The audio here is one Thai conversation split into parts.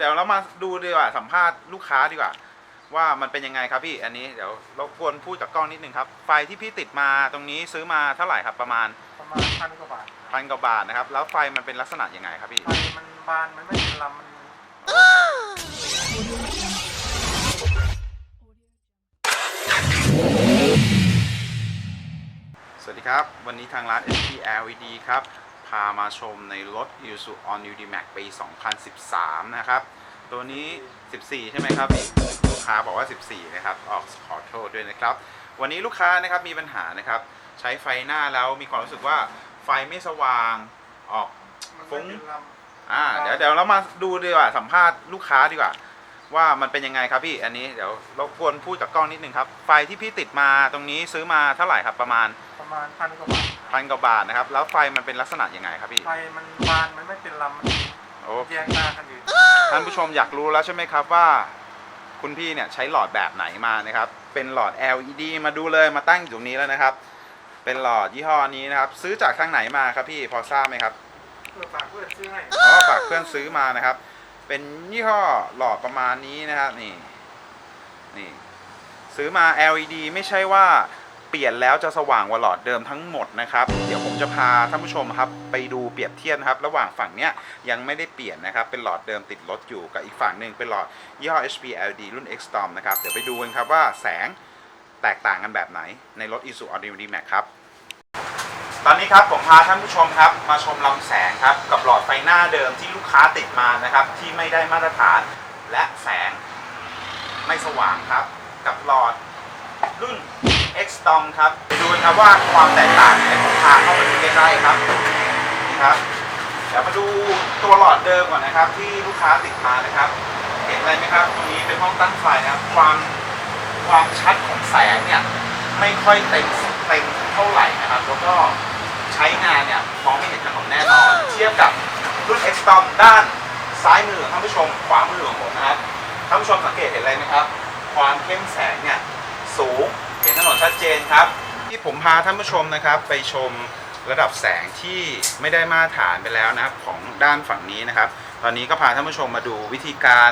เดี๋ยวเรามาดูดีกว่าสัมภาษณ์ลูกค้าดีกว่า ว่ามันเป็นยังไงครับพี่อันนี้เดี๋ยวรบกวนพูดกับกล้องนิดนึงครับไฟที่พี่ติดมาตรงนี้ซื้อมาเท่าไหร่ครับประมาณประมาณพันกว่าบาทพันกว่าบาทนะครับ แล้วไฟมันเป็นลักษณะยังไงครับพี่ไฟมันบานมันไม่เป็นลำมันสวัสดีครับ วันนี้ทางร้าน SP LED ครับ พามาชมในรถ Isuzu All New D-Max ปี 2013 นะครับ ตัวนี้ 14 ใช่ไหมครับพี่ลูกค้าบอกว่า 14 นะครับ ออกขอโทษด้วยนะครับ วันนี้ลูกค้านะครับมีปัญหานะครับ ใช้ไฟหน้าแล้วมีความรู้สึกว่าไฟไม่สว่างออกมันฟุ้ไม่งเป็นลอ่าเดี๋ยวเดี๋ยวเรามาดูดีกว่าสัมภาษณ์ลูกค้าดีกว่า ว่ามันเป็นยังไงครับพี่อันนี้เดี๋ยวรบกวนพูดกับกล้องนิดนึงครับ ไฟที่พี่ติดมาตรงนี้ซื้อมาเท่าไหร่ครับประมาณำประมาณพันกว่าบาทพันกว่าบาทนะครับ แล้วไฟมันเป็นลักษณะยังไงครับพี่ไฟมันบานมันไม่เป็นลำมันโอ้แยงตากันอยู่ท่านผู้ชมอยากรู้แล้วใช่ไหมครับว่า คุณพี่เนี่ยใช้หลอดแบบไหนมานะครับ เป็นหลอด LED มาดูเลยมาตั้งอยู่ตรงนี้แล้วนะครับ เป็นหลอดยี่ห้อนี้นะครับ ซื้อจากทางไหนมาครับพี่พอทราบไหมครับเพื่อฝากเพื่อนซื้อให้อ๋อฝากเพื่อนซื้อมานะครับ เป็นยี่ห้อหลอดประมาณนี้นะครับนี่นี่ซื้อมา LED ไม่ใช่ว่าเปลี่ยนแล้วจะสว่างกว่าหลอดเดิมทั้งหมดนะครับ เดี๋ยวผมจะพาท่านผู้ชมครับไปดูเปรียบเทียบนะครับ ระหว่างฝั่งเนี้ยยังไม่ได้เปลี่ยนนะครับ เป็นหลอดเดิมติดรถอยู่กับอีกฝั่งหนึ่งเป็นหลอดยี่ห้อ HP LED รุ่น X Storm นะครับ เดี๋ยวไปดูกันครับว่าแสงแตกต่างกันแบบไหนในรถ Isuzu All New D-Max ครับ ตอนนี้ครับผมพาท่านผู้ชมครับมาชมลำแสงครับกับหลอดไฟหน้าเดิมที่ลูกค้าติดมานะครับ ที่ไม่ได้มาตรฐานและแสงไม่สว่างครับ กับหลอดรุ่น X t o m ครับไปดูครับว่าความแตกต่างเนี่ยผมพาเข้าไปดูใกล้ๆครับนี่ครับเดี๋ยวมาดูตัวหลอดเดิมก่อนนะครับ ที่ลูกค้าติดมานะครับ เห็นอะไรไหมครับตรงนี้เป็นห้องตั้งไฟนะครับความความชัดของแสงเนี่ยไม่ค่อยเต็มเต็มเท่าไหร่นะครับแล้วก็ ใช้งานเนี่ยมองไม่เห็นถนนแน่นอน เทียบกับรุ่น X t o m ด้านซ้ายมือของท่านผู้ชม ขวามือของผมนะครับท่านผู้ชมสังเกตเห็นอะไรไหมครับ ความเข้มแสงเนี่ยสูงเห็นถนนชัดเจนครับ ที่ผมพาท่านผู้ชมนะครับ ไปชมระดับแสงที่ไม่ได้มาตรฐานไปแล้วนะครับของด้านฝั่งนี้นะครับ ตอนนี้ก็พาท่านผู้ชมมาดูวิธีการ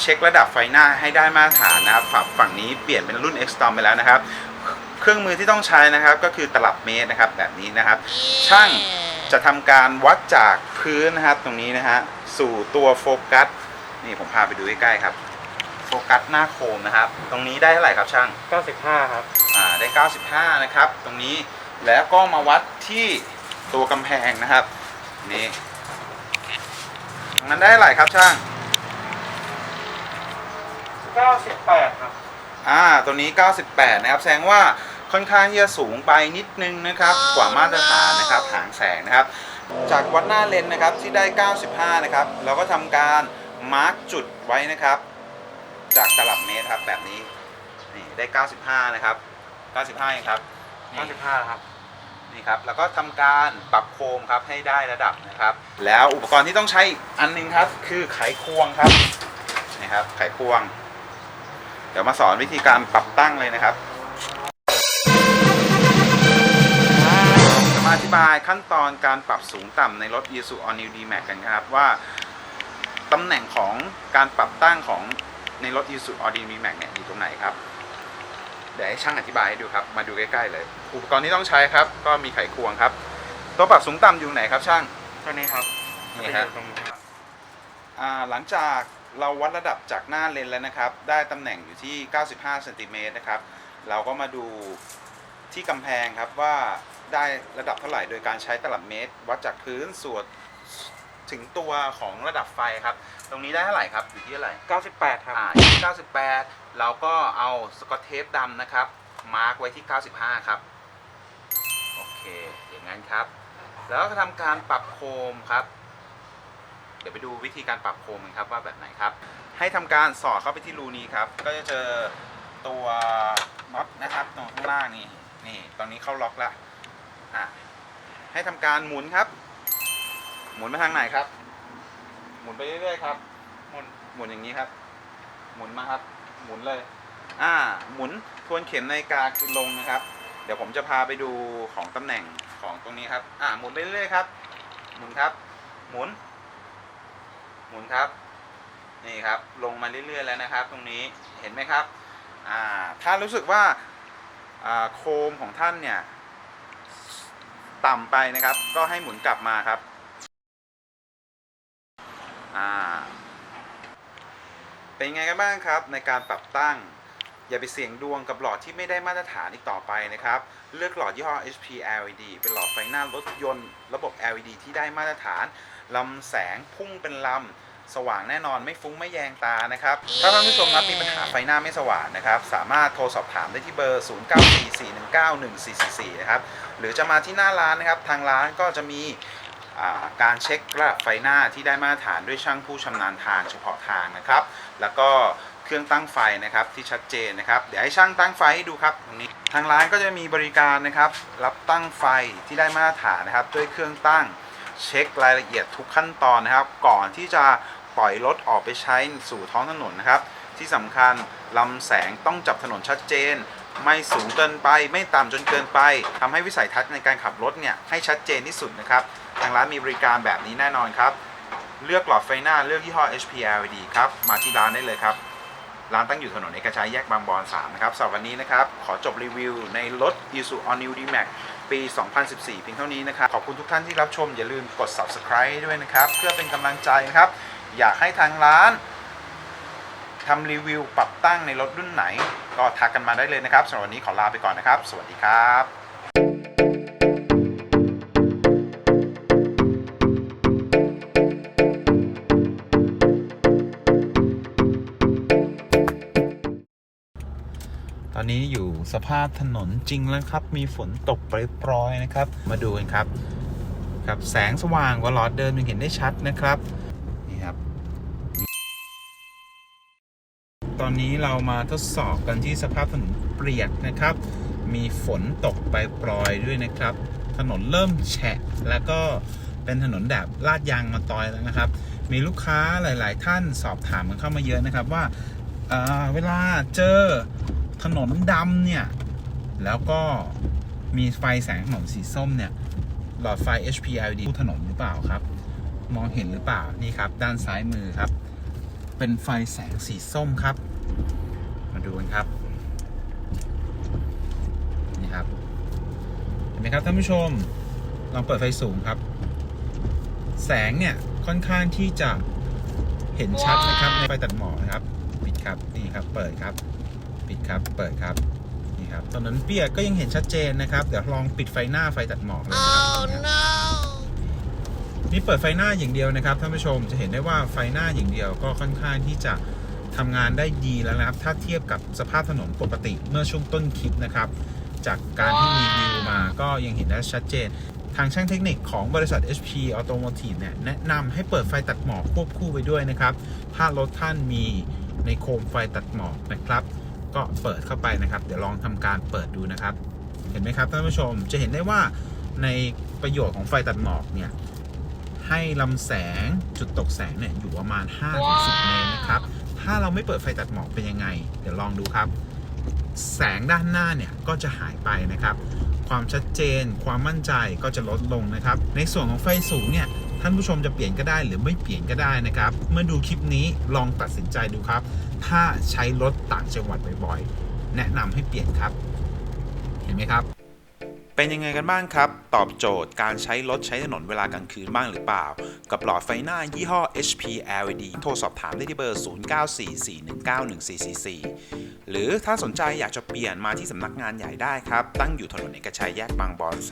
เช็คระดับไฟหน้าให้ได้มาตรฐานนะครับฝั่งฝั่งนี้เปลี่ยนเป็นรุ่น X t o m ไปแล้วนะครับ เครื่องมือที่ต้องใช้นะครับ ก็คือตลับเมตรนะครับแบบนี้นะครับ ช่างจะทำการวัดจากพื้นนะครับตรงนี้นะฮะสู่ตัวโฟกัสนี่ผมพาไปดูใกล้ๆครับ โฟกัสหน้าโคมนะครับ ตรงนี้ได้เท่าไหร่ครับช่าง 95 ครับอ่าได้ 95 นะครับ ตรงนี้แล้วก็มาวัดที่ตัวกำแพงนะครับนี่ตรงนั้นได้เท่าไหร่ครับช่าง 98 ครับอ่าตัวนี้ 98 นะครับแสดงว่า ค่อนข้างที่จะสูงไปนิดนึงนะครับกว่ามาตรฐานนะครับหางแสงนะครับ จากวัดหน้าเลนส์นะครับที่ได้ 95 นะครับเราก็ทำการมาร์กจุดไว้นะครับ จากตลับเมตรครับแบบนี้นี่ได้ 95 นะครับ 95เองครับนี่95ครับนี่ครับแล้วก็ทำการปรับโคมครับให้ได้ระดับนะครับ แล้วอุปกรณ์ที่ต้องใช้อีกอันหนึงครับ คือไขควงครับนี่ครับไขควง เดี๋ยวมาสอนวิธีการปรับตั้งเลยนะครับ อธิบายขั้นตอนการปรับสูงต่ำในรถ Isuzu All New D-Max กันครับว่าตำแหน่งของการปรับตั้งของในรถ Isuzu All New D-Max เนี่ยอยู่ตรงไหนครับ เดี๋ยวให้ช่างอธิบายให้ดูครับ มาดูใกล้ๆเลย อุปกรณ์ที่ต้องใช้ครับ ก็มีไขควงครับ ตัวปรับสูงต่ำอยู่ไหนครับช่างตัวนี้ครับนี่ครับตรงนี้ครับอ่าหลังจากเราวัดระดับจากหน้าเลนแล้วนะครับ ได้ตำแหน่งอยู่ที่ 95เซนติเมตรนะครับ เราก็มาดูที่กำแพงครับว่า ได้ระดับเท่าไหร่ โดยการใช้ตลับเมตร วัดจากพื้นส่วนถึงตัวของระดับไฟครับ ตรงนี้ได้เท่าไหร่ครับอยู่ที่เท่าไหร่98 ครับ อ่าอยู่ที่98 เราก็เอาสกอตเทปดำนะครับ มาร์กไว้ที่ 95 ครับ โอเค อย่างนั้นครับ แล้วก็ทำการปรับโคมครับ เดี๋ยวไปดูวิธีการปรับโคมกันครับว่าแบบไหนครับ ให้ทำการสอดเข้าไปที่รูนี้ครับ ก็จะเจอตัวน็อตนะครับตรงข้างล่างนี่ นี่ ตอนนี้เข้าล็อกแล้วอะ ให้ทำการหมุนครับ หมุนไปทางไหนครับ หมุนไปเรื่อยๆครับ หมุนหมุนอย่างนี้ครับ หมุนมาครับ หมุนเลย อ่า หมุนทวนเข็มนาฬิกาคือลงนะครับ เดี๋ยวผมจะพาไปดูของตำแหน่งของตรงนี้ครับ อ่า หมุนไปเรื่อยๆครับ หมุนครับ หมุน หมุนครับ นี่ครับ ลงมาเรื่อยๆแล้วนะครับ ตรงนี้ เห็นไหมครับ อ่า ถ้ารู้สึกว่าอ่าโคมของท่านเนี่ย ต่ำไปนะครับ ก็ให้หมุนกลับมาครับอ่าเป็นไงกันบ้างครับ ในการปรับตั้ง อย่าไปเสี่ยงดวงกับหลอดที่ไม่ได้มาตรฐานอีกต่อไปนะครับ เลือกหลอดยี่ห้อ HP LED เป็นหลอดไฟหน้ารถยนต์ ระบบ LED ที่ได้มาตรฐานลำแสงพุ่งเป็นลำสว่างแน่นอนไม่ฟุ้งไม่แยงตานะครับ ถ้าท่านผู้ชมครับมีปัญหาไฟหน้าไม่สว่างนะครับ สามารถโทรสอบถามได้ที่เบอร์ 0944191444 นะครับ หรือจะมาที่หน้าร้านนะครับ ทางร้านก็จะมีการเช็คระดับไฟหน้าที่ได้มาตรฐานด้วยช่างผู้ชำนาญทางเฉพาะทางนะครับ แล้วก็เครื่องตั้งไฟนะครับที่ชัดเจนนะครับ เดี๋ยวให้ช่างตั้งไฟให้ดูครับตรงนี้ทางร้านก็จะมีบริการนะครับ รับตั้งไฟที่ได้มาตรฐานนะครับ ด้วยเครื่องตั้งเช็ครายละเอียดทุกขั้นตอนนะครับ ก่อนที่จะปล่อยรถออกไปใช้สู่ท้องถนนนะครับ ที่สำคัญลำแสงต้องจับถนนชัดเจน ไม่สูงเกินไป ไม่ต่ำจนเกินไปทำให้วิสัยทัศน์ในการขับรถเนี่ยให้ชัดเจนที่สุดนะครับทางร้านมีบริการแบบนี้แน่นอนครับ เลือกหลอดไฟหน้าเลือกยี่ห้อ HP LED ครับ มาที่ร้านได้เลยครับ ร้านตั้งอยู่ถนนเอกชัยแยกบางบอน 3 นะครับสำหรับวันนี้นะครับ ขอจบรีวิวในรถ Isuzu All New D-Max ปี 2014 เพียงเท่านี้นะครับ ขอบคุณทุกท่านที่รับชมอย่าลืมกด Subscribe ด้วยนะครับ เพื่อเป็นกำลังใจนะครับ อยากให้ทางร้าน ทำรีวิวปรับตั้งในรถรุ่นไหน ก็ทักกันมาได้เลยนะครับสำหรับวันนี้ขอลาไปก่อนนะครับ สวัสดีครับตอนนี้อยู่สภาพถนนจริงแล้วครับ มีฝนตกปรยๆนะครับ มาดูกันครับ ครับแสงสว่างกว่าหลอดเดิมยังเห็นได้ชัดนะครับ นี่ครับ ตอนนี้เรามาทดสอบกันที่สภาพถนนเปียกนะครับ มีฝนตกไปปรยด้วยนะครับ ถนนเริ่มแฉะ แล้วก็เป็นถนนแบบลาดยางมาตอยแล้วนะครับ มีลูกค้าหลาย ๆ ท่านสอบถามกันเข้ามาเยอะนะครับว่าเเวลาเจอถนนดำเนี่ย แล้วก็มีไฟแสงถนนสีส้มเนี่ย หลอดไฟ HPLD ผู้ถนนหรือเปล่าครับ มองเห็นหรือเปล่า นี่ครับ ด้านซ้ายมือครับ เป็นไฟแสงสีส้มครับ มาดูกันครับ นี่ครับ เห็นไหมครับท่านผู้ชม ลองเปิดไฟสูงครับ แสงเนี่ยค่อนข้างที่จะเห็นชัดนะครับ ในไฟตัดหมอกนะครับ ปิดครับ นี่ครับ เปิดครับ ปิดครับ เปิดครับ นี่ครับถนนเปียกก็ยังเห็นชัดเจนนะครับ เดี๋ยวลองปิดไฟหน้าไฟตัดหมอกเลยนะครับนี่เปิดไฟหน้าอย่างเดียวนะครับท่านผู้ชมจะเห็นได้ว่าไฟหน้าอย่างเดียวก็ค่อนข้างที่จะ ทำงานได้ดีแล้วนะครับ ถ้าเทียบกับสภาพถนนปกติเมื่อช่วงต้นคลิปนะครับ จากการที่รีวิวมาก็ยังเห็นได้ชัดเจน ทางช่างเทคนิคของบริษัท HP Automotive เนี่ยแนะนำให้เปิดไฟตัดหมอกควบคู่ไปด้วยนะครับ ถ้ารถท่านมีในโคมไฟตัดหมอกนะครับ ก็เปิดเข้าไปนะครับ เดี๋ยวลองทำการเปิดดูนะครับ เห็นไหมครับท่านผู้ชมจะเห็นได้ว่าในประโยชน์ของไฟตัดหมอกเนี่ยให้ลำแสงจุดตกแสงเนี่ยอยู่ประมาณ 5-10 เมตรนะครับ ถ้าเราไม่เปิดไฟตัดหมอกเป็นยังไง เดี๋ยวลองดูครับ แสงด้านหน้าเนี่ยก็จะหายไปนะครับ ความชัดเจน ความมั่นใจก็จะลดลงนะครับ ในส่วนของไฟสูงเนี่ยท่านผู้ชมจะเปลี่ยนก็ได้หรือไม่เปลี่ยนก็ได้นะครับ เมื่อดูคลิปนี้ลองตัดสินใจดูครับ ถ้าใช้รถต่างจังหวัดบ่อยๆ แนะนำให้เปลี่ยนครับ เห็นไหมครับ เป็นยังไงกันบ้างครับ ตอบโจทย์การใช้รถใช้ถนนเวลากลางคืนบ้างหรือเปล่า กับหลอดไฟหน้ายี่ห้อ HP LED โทรสอบถามได้ที่เบอร์ 0944191444 หรือถ้าสนใจอยากจะเปลี่ยนมาที่สำนักงานใหญ่ได้ครับ ตั้งอยู่ถนนเอกชัยแยกบางบอน 3